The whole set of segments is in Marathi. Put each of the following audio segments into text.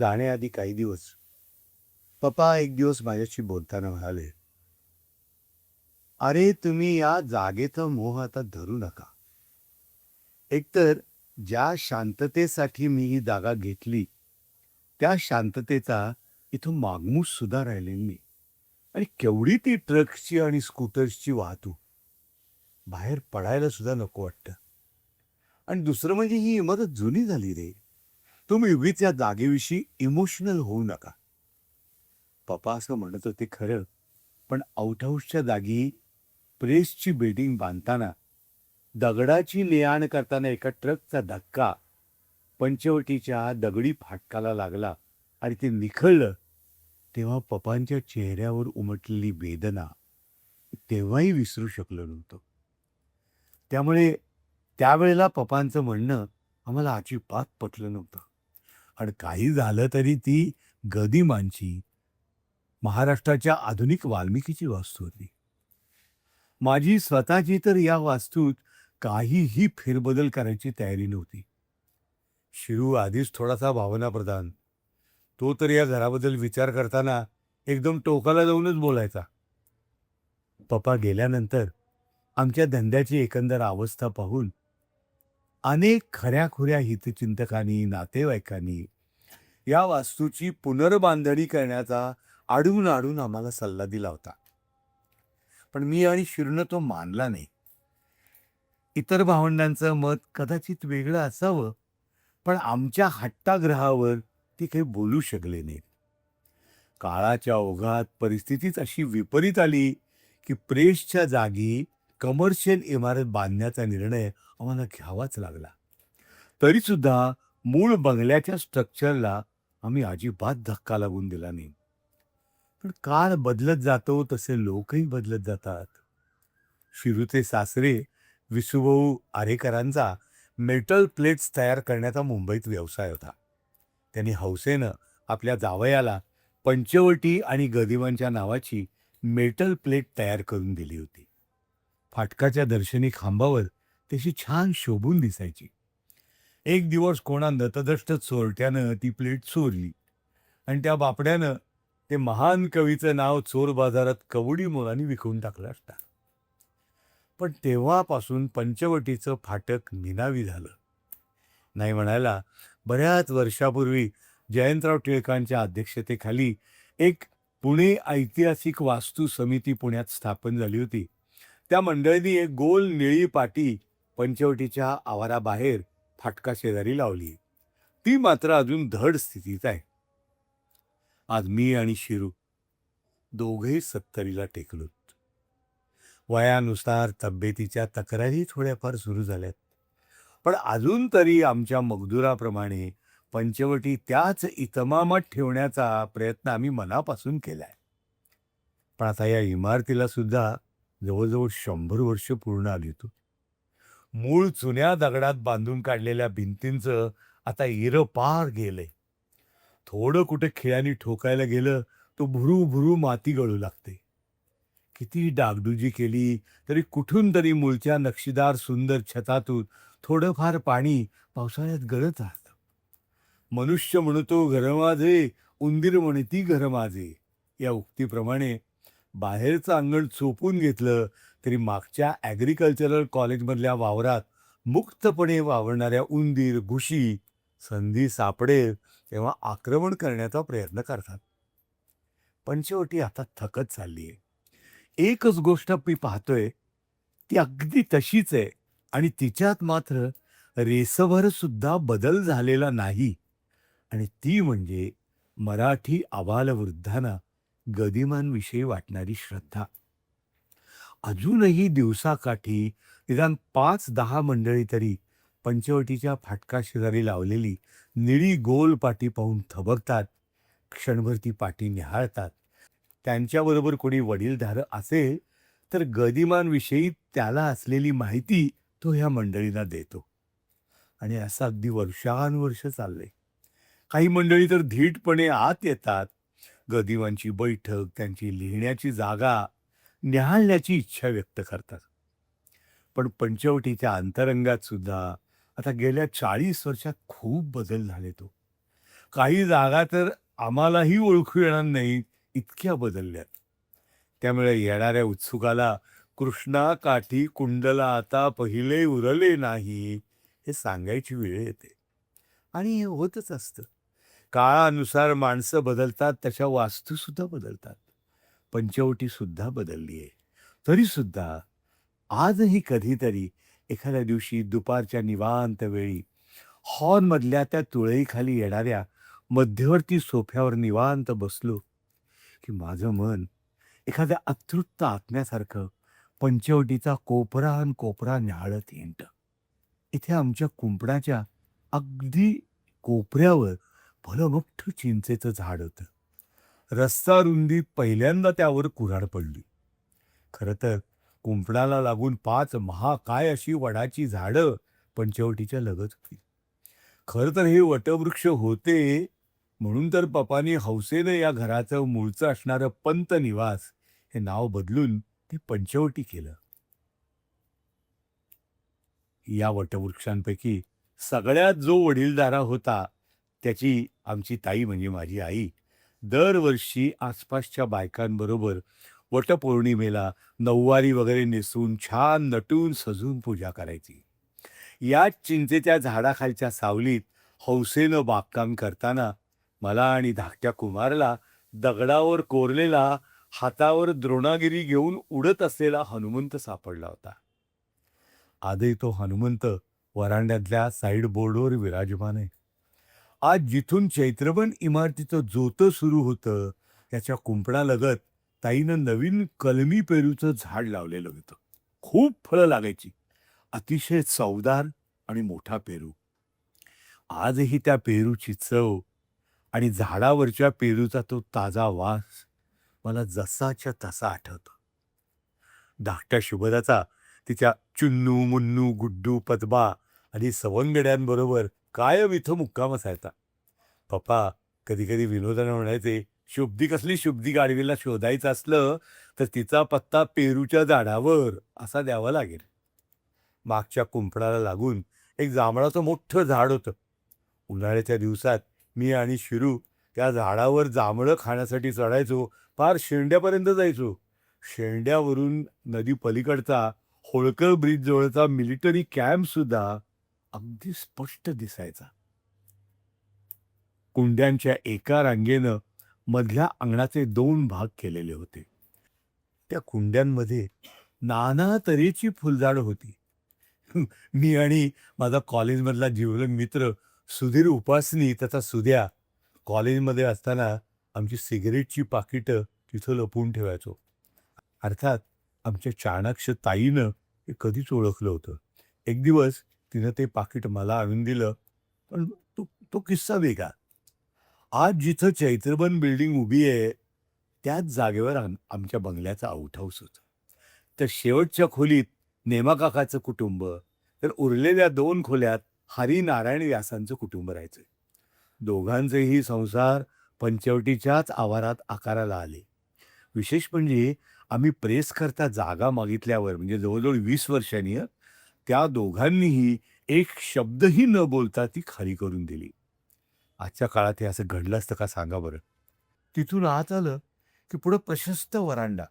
जाण्याआधी काही दिवस. पप्पा एक दिवस माझ्याशी बोलताना म्हणाले अरे तुम्ही या जागेचा मोह आता धरू नका. एकतर ज्या शांततेसाठी मी ही जागा घेतली त्या शांततेचा इथं मागमूस सुद्धा राहिलेली मी. आणि केवढी ती ट्रक्सची आणि स्कूटर्सची वाहतूक. बाहेर पडायला सुद्धा नको वाटतं. आणि दुसरं म्हणजे ही इमारत जुनी झाली रे. तुम्ही उगीच या जागेविषयी इमोशनल होऊ नका. पप्पा असं म्हणत होते खरं पण आउटहाऊसच्या जागी प्रेसची बिल्डिंग बांधताना दगडाची ने करताना एका ट्रकचा धक्का पंचवटीच्या दगडी फाटकाला लागला आणि ते निखळलं तेव्हा पप्पांच्या चेहऱ्यावर उमटलेली वेदना तेव्हाही विसरू शकलो नव्हतो. त्यामुळे त्यावेळेला पप्पांचं म्हणणं आम्हाला अजिबात पटलं नव्हतं. आणि काही झालं तरी ती गदिमांची महाराष्ट्राच्या आधुनिक वाल्मिकीची वास्तू होती. माझी स्वतःची तर या वास्तूत काहीही फेरबदल करायची तयारी नव्हती. शिरू आधीच थोडासा भावनाप्रधान तो तर या घराबद्दल विचार करताना एकदम टोकाला जाऊनच बोलायचा. पप्पा गेल्यानंतर आमच्या धंद्याची एकंदर अवस्था पाहून अनेक खऱ्याखुऱ्या हितचिंतकांनी नातेवाईकांनी या वास्तूची पुनर्बांधणी करण्याचा आडून आडून आम्हाला सल्ला दिला होता. पण मी आणि शिरनं तो मानला नाही. इतर भावंडांचं मत कदाचित वेगळं असावं पण आमच्या हट्टाग्रहावर ते काही बोलू शकले नाहीत. काळाच्या ओघात परिस्थितीच अशी विपरीत आली की प्रेसच्या जागी कमर्शियल इमारत बांधण्याचा निर्णय आम्हाला घ्यावाच लागला. तरीसुद्धा मूळ बंगल्याच्या स्ट्रक्चरला आम्ही अजिबात धक्का लागून दिला नाही. पण काळ बदलत जातो तसे लोकही बदलत जातात. शिरूचे सासरे विसुभाऊ आरेकरांचा मेटल प्लेट्स तयार करण्याचा मुंबईत व्यवसाय होता. त्यांनी हौसेनं आपल्या जावयाला पंचवटी आणि गदिमांच्या नावाची मेटल प्लेट तयार करून दिली होती. फाटकाच्या दर्शनी खांबावर तशी छान शोभून दिसायची. एक दिवस कोणा नतदष्ट चोरट्यानं ती प्लेट चोरली आणि त्या बापड्यानं ते महान कवीचं नाव चोर बाजारात कवडी मोलाने विकून टाकलं असता. पण तेव्हापासून पंचवटीचं फाटक निनावी झालं. नाही म्हणायला बऱ्याच वर्षापूर्वी जयंतराव टिळकांच्या अध्यक्षतेखाली एक पुणे ऐतिहासिक वास्तू समिती पुण्यात स्थापन झाली होती. त्या मंडळींनी एक गोल निळी पाटी पंचवटीच्या आवाराबाहेर फाटका शेजारी लावली. ती मात्र अजून धड स्थितीत आहे. आज मी आणि शिरू दोघेही सत्तरीला टेकलोत. वयानुसार तब्येतीच्या तक्रारी थोड्याफार सुरू झाल्यात. पण अजून तरी आमच्या मगदुराप्रमाणे पंचवटी त्याच इतमामात ठेवण्याचा प्रयत्न आम्ही मनापासून केलाय. पण आता या इमारतीला सुद्धा जवळजवळ शंभर वर्ष पूर्ण आली होती. मूळ जुन्या दगडात बांधून काढलेल्या भिंतींचं आता इरं पार गेलंय. थोडं कुठे खिळ्यानी ठोकायला गेलं तो भुरू भुरू माती गळू लागते. किती डागडुजी केली तरी कुठून तरी मूळच्या नक्षीदार सुंदर छतातून थोडंफार पाणी पावसाळ्यात गळत राहतं. मनुष्य म्हणतो घर माझे उंदीर म्हणती घर माझे. या उक्तीप्रमाणे बाहेरचं अंगण चोपून घेतलं तरी मागच्या ॲग्रिकल्चरल कॉलेजमधल्या वावरात मुक्तपणे वावरणाऱ्या उंदीर घुशी संधी सापडेल तेव्हा आक्रमण करण्याचा प्रयत्न करतात. पंचवटी आता थकत चालली आहे. एकच गोष्ट मी पाहतोय ती अगदी तशीच आहे आणि तिच्यात मात्र रेसभर सुद्धा बदल झालेला नाही. आणि ती म्हणजे मराठी आबालवृद्धांना गदिमांविषयी वाटणारी श्रद्धा. अजूनही दिवसाकाठी निदान पाच दहा मंडळी तरी पंचवटीच्या फाटका शेजारी लावलेली निळी गोल पाटी पाहून थबकतात. क्षणभर ती पाटी निहाळतात. त्यांच्याबरोबर कोणी वडीलधार असेल तर गदिमांविषयी त्याला असलेली माहिती तो ह्या मंडळींना देतो. आणि असं अगदी वर्षानुवर्ष चाललंय. काही मंडळी तर धीटपणे आत येतात. गदिवांची बैठक त्यांची लिहिण्याची जागा न्याहाळण्याची इच्छा व्यक्त करतात. पण पंचवटीच्या अंतरंगात सुद्धा आता गेल्या चाळीस वर्षात खूप बदल झाले तो. काही जागा तर आम्हालाही ओळखू येणार नाहीत इतक्या बदलल्यात. त्यामुळे येणाऱ्या उत्सुकाला कृष्णा काठी कुंडला आता पहिले उरले नाही हे सांगायची वेळ येते. आणि हे होतच असतं. काळानुसार माणसं बदलतात तशा वास्तूसुद्धा बदलतात. पंचवटीसुद्धा बदलली आहे. तरीसुद्धा आजही कधीतरी एखाद्या दिवशी दुपारच्या निवांत वेळी हॉलमधल्या त्या तुळईखाली येणाऱ्या मध्यवर्ती सोफ्यावर निवांत बसलो की माझं मन एखाद्या अतृप्त आत्म्यासारखं पंचवटीचा कोपरा आणि कोपरा न्याहाळत येणतं इथे आमच्या कुंपणाच्या अगदी कोपऱ्यावर भलं मोठं चिंचेचं झाड होतं. रस्ता रुंदी पहिल्यांदा त्यावर कुऱ्हाड पडली. खरं तर कुंपणाला लागून पाच महाकाय अशी वडाची झाडं पंचवटीच्या लगत होती. खरं तर हे वटवृक्ष होते म्हणून तर पप्पानी हौसेनं या घराचं मूळचं असणारं पंत निवास हे नाव बदलून ते पंचवटी केलं. या वटवृक्षांपैकी सगळ्यात जो वडीलधारा होता त्याची आमची ताई म्हणजे माझी आई दरवर्षी आसपासच्या बायकांबरोबर वटपौर्णिमेला नऊवारी वगैरे नेसून छान नटून सजून पूजा करायची. याच चिंचेच्या झाडाखालच्या सावलीत हौसेनं बागकाम करताना मला आणि धाकट्या कुमारला दगडावर कोरलेला हातावर द्रोणागिरी घेऊन उडत असलेला हनुमंत सापडला होता. आधी तो हनुमंत वरांड्यातल्या साईड बोर्डवर विराजमान आहे. आज जिथून चैत्रबन इमारतीचं जोतं सुरू होतं त्याच्या कुंपणालगत ताईनं नवीन कलमी पेरूचं झाड लावलेलं होतं. खूप फळं लागायची. अतिशय चवदार आणि मोठा पेरू. आजही त्या पेरूची चव आणि झाडावरच्या पेरूचा तो ताजा वास मला जसाच्या तसा आठवतो. धाकट्या शुभदाचा तिच्या चुन्नू मुन्नू गुड्डू पदबा आणि सवंगड्यांबरोबर कायम इथं मुक्काम असायचा. पप्पा कधी कधी विनोदाने म्हणायचे शुब्दी कसली शुब्दी गाडवीला शोधायचं असलं तर तिचा पत्ता पेरूच्या झाडावर असा द्यावा लागेल. मागच्या कुंपणाला लागून एक जांभळाचं मोठं झाड होतं. उन्हाळ्याच्या दिवसात मी आणि शिरू त्या झाडावर जांभळं खाण्यासाठी चढायचो फार शेंड्यापर्यंत जायचो. शेंड्यावरून नदी पलीकडचा होळकर ब्रिज जवळचा मिलिटरी कॅम्प सुद्धा अगदी स्पष्ट दिसायचा. कुंड्यांच्या एका रांगेनं मधल्या अंगणाचे दोन भाग केलेले होते. त्या कुंड्यांमध्ये नाना तऱ्हेची फुलझाडं होती. मी आणि माझा कॉलेजमधला जीवलग मित्र सुधीर उपासनी त्याचा सुद्या कॉलेजमध्ये असताना आमची सिगरेटची पाकिटं तिथं लपवून ठेवायचो. अर्थात आमच्या चाणाक्ष ताईनं हे कधीच ओळखलं होतं. एक दिवस तिनं ते पाकिट मला आणून दिलं. पण तो तो किस्सा वेगळा. आज जिथं चैत्रबन बिल्डिंग उभी आहे त्याच जागेवर आम आमच्या बंगल्याचा आउट हाऊस होतं. तर शेवटच्या खोलीत नेमाकाकाचं कुटुंब तर उरलेल्या दोन खोल्यात हरिनारायण व्यासांचं कुटुंब राहायचं. दोघांचेही संसार पंचवटीच्याच आवारात आकाराला आले. विशेष म्हणजे आम्ही प्रेस करता जागा मागितल्यावर म्हणजे जवळजवळ वीस वर्षांनी हं, त्या दोघांनीही एक शब्दही न बोलता ती खाली करून दिली. आजच्या काळात हे असं घडलं असतं का सांगा बरं. तिथून आत आलं की पुढं प्रशस्त वरांडा.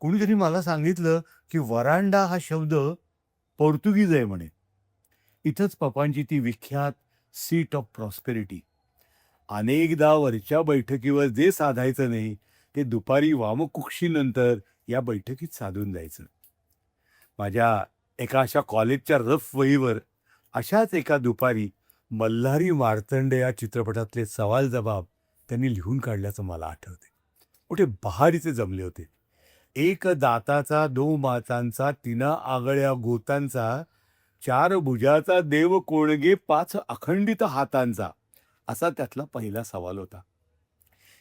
कोणीतरी मला सांगितलं की वरांडा हा शब्द पोर्तुगीज आहे म्हणे. इथंच पप्पांची ती विख्यात सीट ऑफ प्रॉस्पेरिटी अनेकदा वरच्या बैठकीवर जे साधायचं नाही ते दुपारी वामकुक्षीनंतर या बैठकीत साधून जायचं. माझ्या एका अशा कॉलेजच्या रफ वहीवर अशाच एका दुपारी मल्हारी मार्तंडे या चित्रपटातले सवाल जबाब त्यांनी लिहून काढल्याचं मला आठवते. मोठे बहारीचे जमले होते. एक दाताचा दो मातांचा तिना आगळ्या गोतांचा चार भुजाचा देव कोणगे पाच अखंडित हातांचा असा त्यातला पहिला सवाल होता.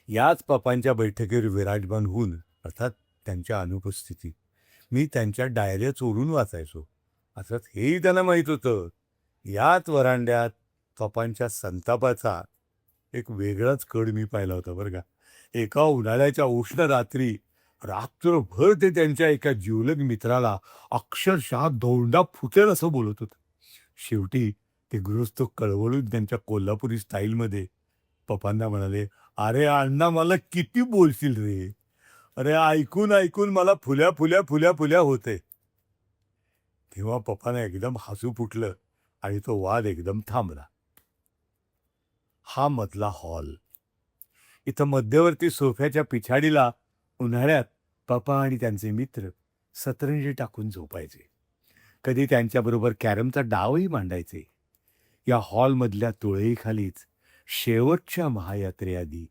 याच पप्पांच्या बैठकीवर विराजमान होऊन अर्थात त्यांच्या अनुपस्थितीत मी त्यांच्या डायऱ्या चोरून वाचायचो. अर्थात हेही त्यांना माहीत होतं. याच वरांड्यात पप्पांच्या संतापाचा एक वेगळाच कड मी पाहिला होता बरं का. एका उन्हाळ्याच्या उष्ण रात्री रात्रभर ते त्यांच्या एका जिवलग मित्राला अक्षरशः धोंडा फुटेल असं बोलत होतं. शेवटी ते गृहस्थ कळवळून त्यांच्या कोल्हापुरी स्टाईलमध्ये पप्पांना म्हणाले अरे अण्णा मला किती बोलशील रे? अरे ऐकून ऐकून मला फुल्या फुल्या फुल्या फुल्या होते. तेव्हा पप्पाने एकदम हसू फुटलं आणि तो वाद एकदम थांबला. हा मधला हॉल. इथं मध्यवर्ती सोफ्याच्या पिछाडीला उन्हाळ्यात पप्पा आणि त्यांचे मित्र सतरंजी टाकून झोपायचे. कधी त्यांच्याबरोबर कॅरमचा डावही मांडायचे. या हॉलमधल्या तुळईखालीच शेवटच्या महायात्रेआधी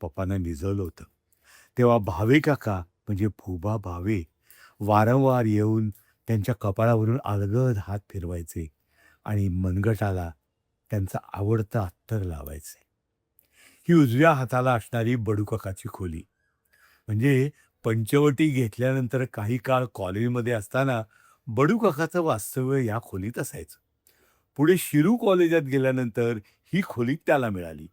पप्पानं निजवलं होतं. तेव्हा भावे काका म्हणजे भुबा भावे वारंवार येऊन त्यांच्या कपाळावरून अलगद हात फिरवायचे आणि मनगटाला त्यांचा आवडता अत्तर लावायचे. ही उजव्या हाताला असणारी बडूकाकाची खोली. म्हणजे पंचवटी घेतल्यानंतर काही काळ कॉलेजमध्ये असताना बडूकाकाचं वास्तव्य या खोलीत असायचं. पुढे शिरू कॉलेजात गेल्यानंतर ही खोली त्याला मिळाली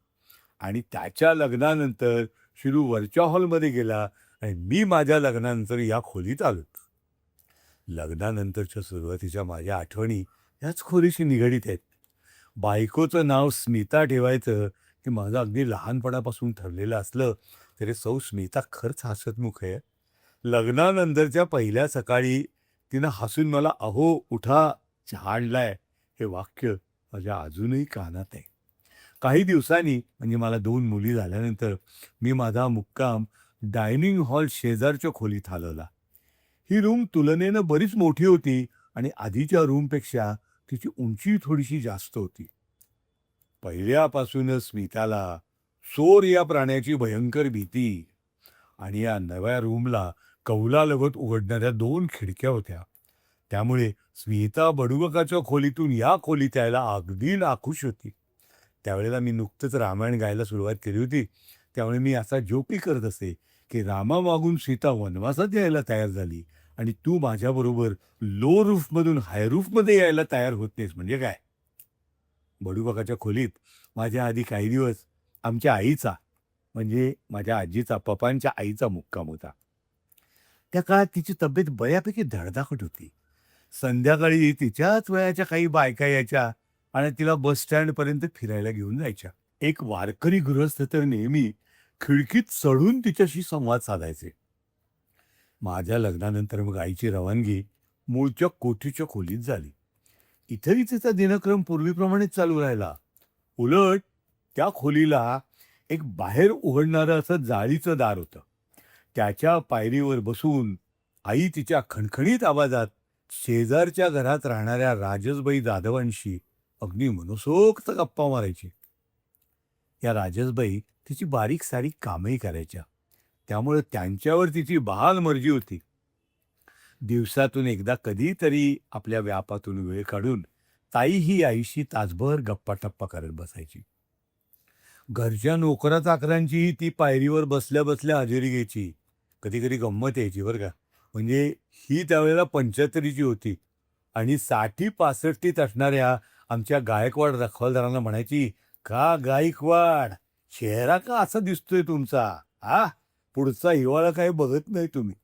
आणि त्याच्या लग्नानंतर शिरू वरच्या हॉलमध्ये गेला आणि मी माझ्या लग्नानंतर या खोलीत आलो. लग्नानंतरच्या सुरुवातीच्या माझ्या आठवणी याच खोलीशी निगडीत आहेत. बायकोचं नाव स्मिता ठेवायचं हे माझं अगदी लहानपणापासून ठरलेलं असलं तरी सौ स्मिता खरंच हसतमुख आहे. लग्नानंतरच्या पहिल्या सकाळी तिनं हसून मला अहो उठा छाणलाय हे वाक्य माझ्या अजूनही कानात आहे. काही दिवसांनी म्हणजे मला दोन मुली झाल्यानंतर मी माझा मुक्काम डायनिंग हॉल शेजारच्या खोलीत हलवला. ही रूम तुलनेनं बरीच मोठी होती आणि आधीच्या रूमपेक्षा तिची उंची थोडीशी जास्त होती. पहिल्यापासूनच स्मिताला चोर या प्राण्याची भयंकर भीती आणि या नव्या रूमला कौलालगत उघडणाऱ्या दोन खिडक्या होत्या. त्यामुळे स्मिता बडुबकाच्या खोलीतून या खोलीत यायला अगदी नाखुश होती. त्यावेळेला मी नुकतंच रामायण गायला सुरुवात केली होती. त्यामुळे मी असा जोकी करत असे की रामा मागून सीता वनवासात यायला तयार झाली आणि तू माझ्याबरोबर लो रूफमधून हाय रूफमध्ये यायला तयार होत नाहीस म्हणजे काय? बडूबाकाच्या खोलीत माझ्या आधी काही दिवस आमच्या आईचा म्हणजे माझ्या आजीचा पप्पांच्या आईचा मुक्काम होता. त्या काळात तिची तब्येत बऱ्यापैकी धडधाकट होती. संध्याकाळी तिच्याच वयाच्या काही बायका यायच्या. आणि तिला बस स्टँडपर्यंत फिरायला घेऊन जायच्या. एक वारकरी गृहस्थ तर नेहमी खिडकीत चढून तिच्याशी संवाद साधायचे. माझ्या लग्नानंतर मग आईची रवानगी मूळच्या कोठीच्या खोलीत झाली. इथंही तिचा दिनक्रम पूर्वीप्रमाणेच चालू राहिला. उलट त्या खोलीला एक बाहेर उघडणारं असं जाळीचं दार होतं. त्याच्या पायरीवर बसून आई तिच्या खणखणीत आवाजात शेजारच्या घरात राहणाऱ्या राजसबाई जाधवांशी अगदी मनसोक्त गप्पा मारायची. या राजसबाई तिची बारीक सारीक कामही करायच्या. त्यामुळे त्यांच्यावर तिची बहाल मर्जी होती. दिवसातून एकदा कधीतरी आपल्या व्यापातून वेळ काढून ताई ही आईशी तासभर गप्पा टप्पा करत बसायची. घरच्या नोकरा चाकरांचीही ती पायरीवर बसल्या बसल्या हजेरी घ्यायची. कधी कधी गंमत यायची बरं का. म्हणजे ही त्यावेळेला पंच्याहत्तरीची होती. आणि साठी पासष्टीत असणाऱ्या आमच्या गायकवाड रखवालदारांना म्हणायची का गायकवाड? चेहरा का असा दिसतोय तुमचा? आ? पुढचा हिवाळा काही बघत नाही तुम्ही.